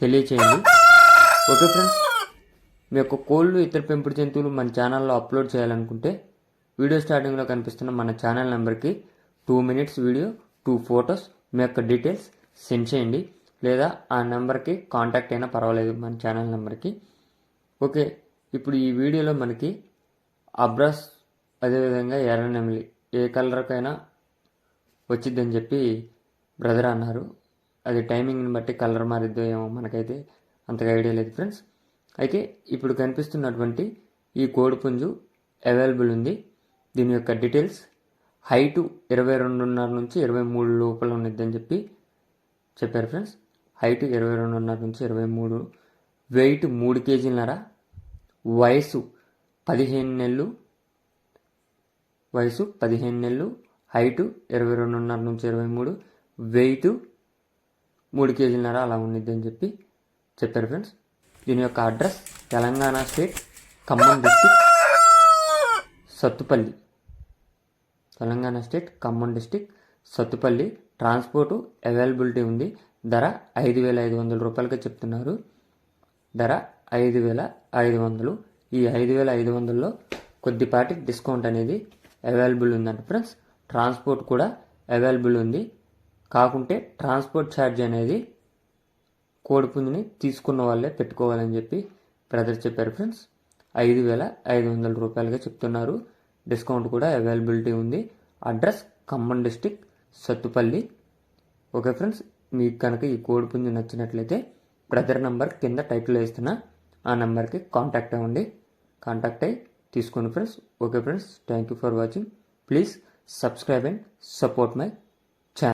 తెలియచేయండి. Okay friends మీ యొక్క కోళ్ళు ఇతర పెంపుడు జంతువులు మన ఛానల్లో అప్లోడ్ చేయాలనుకుంటే వీడియో స్టార్టింగ్లో కనిపిస్తున్న మన ఛానల్ నెంబర్కి two minutes video two photos మీ యొక్క డీటెయిల్స్ సెండ్ చేయండి. లేదా ఆ నెంబర్కి కాంటాక్ట్ అయినా పర్వాలేదు మన ఛానల్ నెంబర్కి. ఓకే ఇప్పుడు ఈ వీడియోలో మనకి అబ్రాస్ అదేవిధంగా ఎర్ర నెమిలి ఏ కలర్కైనా వచ్చిద్దని చెప్పి బ్రదర్ అన్నారు. అది టైమింగ్ని బట్టి కలర్ మారిద్దో ఏమో మనకైతే అంతగా ఐడియా లేదు ఫ్రెండ్స్. అయితే ఇప్పుడు కనిపిస్తున్నటువంటి ఈ కోడిపుంజు అవైలబుల్ ఉంది. దీని యొక్క డీటెయిల్స్ హైటు ఇరవై రెండున్నర నుంచి ఇరవై మూడు లోపల ఉన్నదని చెప్పి చెప్పారు ఫ్రెండ్స్. హైట్ ఇరవై రెండున్నర నుంచి ఇరవై మూడు వెయిట్ మూడు కేజీలన్నర వయసు పదిహేను నెలలు వయసు పదిహేను నెలలు హైటు ఇరవై రెండున్నర నుంచి ఇరవై మూడు వెయిట్ మూడు కేజీలన్నర అలా ఉండిద్ది అని చెప్పి చెప్పారు ఫ్రెండ్స్. దీని యొక్క address Telangana state Khammam district Sathupalli. Telangana state Khammam district Sathupalli. Transport availability ఉంది. ధర ఐదు వేల ఐదు వందల రూపాయలకి చెప్తున్నారు. ధర ఐదు వేల ఐదు వందలు. ఈ ఐదు వేల ఐదు వందల్లో కొద్దిపాటి డిస్కౌంట్ అనేది అవైలబుల్ ఉందంట ఫ్రెండ్స్. ట్రాన్స్పోర్ట్ కూడా అవైలబుల్ ఉంది. కాకుంటే ట్రాన్స్పోర్ట్ ఛార్జ్ అనేది కోడిపుంజుని తీసుకున్న వాళ్ళే పెట్టుకోవాలని చెప్పి బ్రదర్ చెప్పారు ఫ్రెండ్స్. ఐదు వేల ఐదు వందల రూపాయలుగా చెప్తున్నారు. డిస్కౌంట్ కూడా అవైలబిలిటీ ఉంది. Address Khammam district Sathupalli. Okay friends మీకు కనుక ఈ కోడిపుంజు నచ్చినట్లయితే బ్రదర్ నంబర్ కింద టైటిల్ వేస్తున్నా ఆ నెంబర్కి కాంటాక్ట్ అవ్వండి. కాంటాక్ట్ అయ్యి తీసుకోండి friends. Okay friends thank you for watching. Please subscribe and support my